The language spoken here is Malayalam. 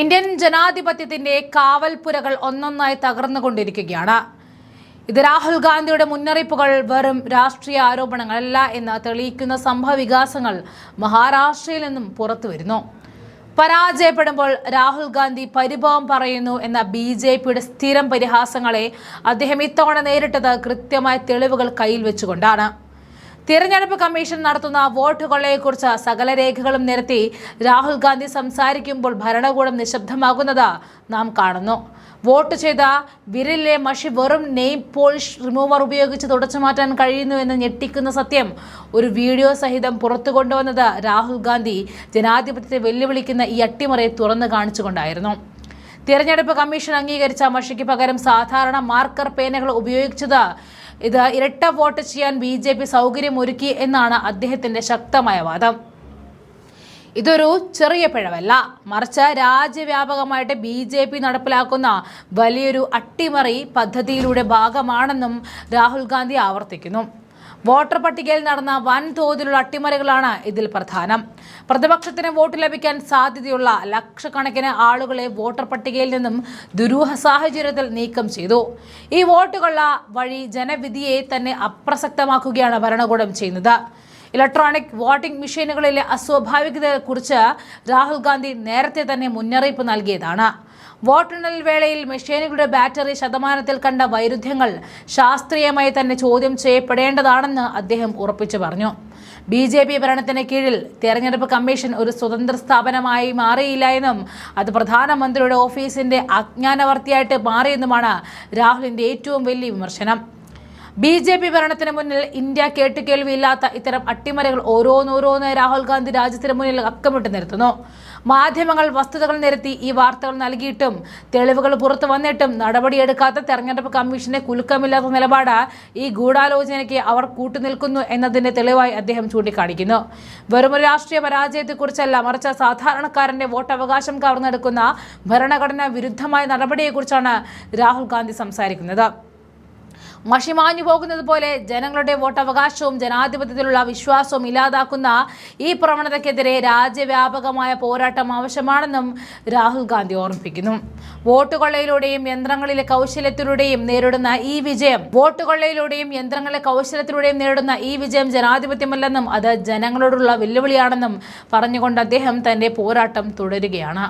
ഇന്ത്യൻ ജനാധിപത്യത്തിന്റെ കാവൽപ്പുരകൾ ഒന്നൊന്നായി തകർന്നുകൊണ്ടിരിക്കുകയാണ്. ഇത് രാഹുൽ ഗാന്ധിയുടെ മുന്നറിയിപ്പുകൾ വെറും രാഷ്ട്രീയ ആരോപണങ്ങളല്ല എന്ന് തെളിയിക്കുന്ന സംഭവവികാസങ്ങൾ മഹാരാഷ്ട്രയിൽ നിന്നും പുറത്തു വരുന്നു. പരാജയപ്പെടുമ്പോൾ രാഹുൽ ഗാന്ധി പരിഭവം പറയുന്നു എന്ന ബി ജെ പിയുടെ സ്ഥിരം പരിഹാസങ്ങളെ അദ്ദേഹം ഇത്തവണ നേരിട്ടത് കൃത്യമായ തെളിവുകൾ കയ്യിൽ വെച്ചുകൊണ്ടാണ്. തിരഞ്ഞെടുപ്പ് കമ്മീഷൻ നടത്തുന്ന വോട്ട് കൊള്ളയെക്കുറിച്ച് സകല രേഖകളും നിരത്തി രാഹുൽ ഗാന്ധി സംസാരിക്കുമ്പോൾ ഭരണകൂടം നിശബ്ദമാകുന്നത് നാം കാണുന്നു. വോട്ട് ചെയ്ത വിരലിലെ മഷി വെറും നെയിം പോളിഷ് റിമൂവർ ഉപയോഗിച്ച് തുടച്ചു മാറ്റാൻ കഴിയുന്നു എന്ന് ഞെട്ടിക്കുന്ന സത്യം ഒരു വീഡിയോ സഹിതം പുറത്തു കൊണ്ടുവന്നത് രാഹുൽ ഗാന്ധി ജനാധിപത്യത്തെ വെല്ലുവിളിക്കുന്ന ഈ അട്ടിമറയെ തുറന്നു കാണിച്ചുകൊണ്ടായിരുന്നു. തിരഞ്ഞെടുപ്പ് കമ്മീഷൻ അംഗീകരിച്ച മഷിക്ക് പകരം സാധാരണ മാർക്കർ പേനകൾ ഉപയോഗിച്ചത് ഇത് ഇരട്ട വോട്ട് ചെയ്യാൻ ബി ജെ പി സൗകര്യമൊരുക്കി എന്നാണ് അദ്ദേഹത്തിന്റെ ശക്തമായ വാദം. ഇതൊരു ചെറിയ പിഴവല്ല. മറിച്ച് രാജ്യവ്യാപകമായിട്ട് ബി ജെ പി നടപ്പിലാക്കുന്ന വലിയൊരു അട്ടിമറി പദ്ധതിയിലൂടെ ഭാഗമാണെന്നും രാഹുൽ ഗാന്ധി ആവർത്തിക്കുന്നു. വോട്ടർ പട്ടികയിൽ നടന്ന വൻതോതിലുള്ള അട്ടിമറികളാണ് ഇതിൽ പ്രധാനം. പ്രതിപക്ഷത്തിന് വോട്ട് ലഭിക്കാൻ സാധ്യതയുള്ള ലക്ഷക്കണക്കിന് ആളുകളെ വോട്ടർ പട്ടികയിൽ നിന്നും ദുരൂഹ സാഹചര്യത്തിൽ നീക്കം ചെയ്തു. ഈ വോട്ടുകളുള്ള വഴി ജനവിധിയെ തന്നെ അപ്രസക്തമാക്കുകയാണ് ഭരണകൂടം ചെയ്യുന്നത്. ഇലക്ട്രോണിക് വോട്ടിംഗ് മെഷീനുകളിലെ അസ്വാഭാവികതയെക്കുറിച്ച് രാഹുൽ ഗാന്ധി നേരത്തെ തന്നെ മുന്നറിയിപ്പ് നൽകിയതാണ്. വോട്ടെണ്ണൽ വേളയിൽ മെഷീനുകളുടെ ബാറ്ററി ശതമാനത്തിൽ കണ്ട വൈരുദ്ധ്യങ്ങൾ ശാസ്ത്രീയമായി തന്നെ ചോദ്യം ചെയ്യപ്പെടേണ്ടതാണെന്ന് അദ്ദേഹം ഉറപ്പിച്ചു പറഞ്ഞു. ബി ജെ പി ഭരണത്തിന് കീഴിൽ തെരഞ്ഞെടുപ്പ് കമ്മീഷൻ ഒരു സ്വതന്ത്ര സ്ഥാപനമായി മാറിയില്ല എന്നും അത് പ്രധാനമന്ത്രിയുടെ ഓഫീസിന്റെ അജ്ഞാനവർത്തിയായിട്ട് മാറിയെന്നുമാണ് രാഹുലിന്റെ ഏറ്റവും വലിയ വിമർശനം. ബി ജെ പി ഭരണത്തിന് മുന്നിൽ ഇന്ത്യ കേട്ടുകേൾവിയില്ലാത്ത ഇത്തരം അട്ടിമറികൾ ഓരോന്നോരോന്ന് രാഹുൽ ഗാന്ധി രാജ്യത്തിന് മുന്നിൽ അക്കമിട്ട് നിർത്തുന്നു മാധ്യമങ്ങൾ വസ്തുതകൾ നിരത്തി ഈ വാർത്തകൾ നൽകിയിട്ടും തെളിവുകൾ പുറത്തു വന്നിട്ടും നടപടിയെടുക്കാത്ത തെരഞ്ഞെടുപ്പ് കമ്മീഷന്റെ കുലുക്കമില്ലാത്ത നിലപാട് ഈ ഗൂഢാലോചനയ്ക്ക് അവർ കൂട്ടുനിൽക്കുന്നു എന്നതിന്റെ തെളിവായി അദ്ദേഹം ചൂണ്ടിക്കാണിക്കുന്നു. വെറുമൊരു രാഷ്ട്രീയ പരാജയത്തെക്കുറിച്ചല്ല മറിച്ച് സാധാരണക്കാരന്റെ വോട്ടവകാശം കവർന്നെടുക്കുന്ന ഭരണഘടനാ വിരുദ്ധമായ നടപടിയെക്കുറിച്ചാണ് രാഹുൽ ഗാന്ധി സംസാരിക്കുന്നത്. മഷിമാഞ്ഞു പോകുന്നത് പോലെ ജനങ്ങളുടെ വോട്ടവകാശവും ജനാധിപത്യത്തിലുള്ള വിശ്വാസവും ഇല്ലാതാക്കുന്ന ഈ പ്രവണതയ്ക്കെതിരെ രാജ്യവ്യാപകമായ പോരാട്ടം ആവശ്യമാണെന്നും രാഹുൽ ഗാന്ധി ഓർമ്മിപ്പിക്കുന്നു. വോട്ട് കൊള്ളയിലൂടെയും യന്ത്രങ്ങളിലെ കൗശലത്തിലൂടെയും നേരിടുന്ന ഈ വിജയം വോട്ട് കൊള്ളയിലൂടെയും യന്ത്രങ്ങളിലെ കൗശലത്തിലൂടെയും നേരിടുന്ന ഈ വിജയം ജനാധിപത്യമല്ലെന്നും അത് ജനങ്ങളോടുള്ള വെല്ലുവിളിയാണെന്നും പറഞ്ഞുകൊണ്ട് അദ്ദേഹം തന്റെ പോരാട്ടം തുടരുകയാണ്.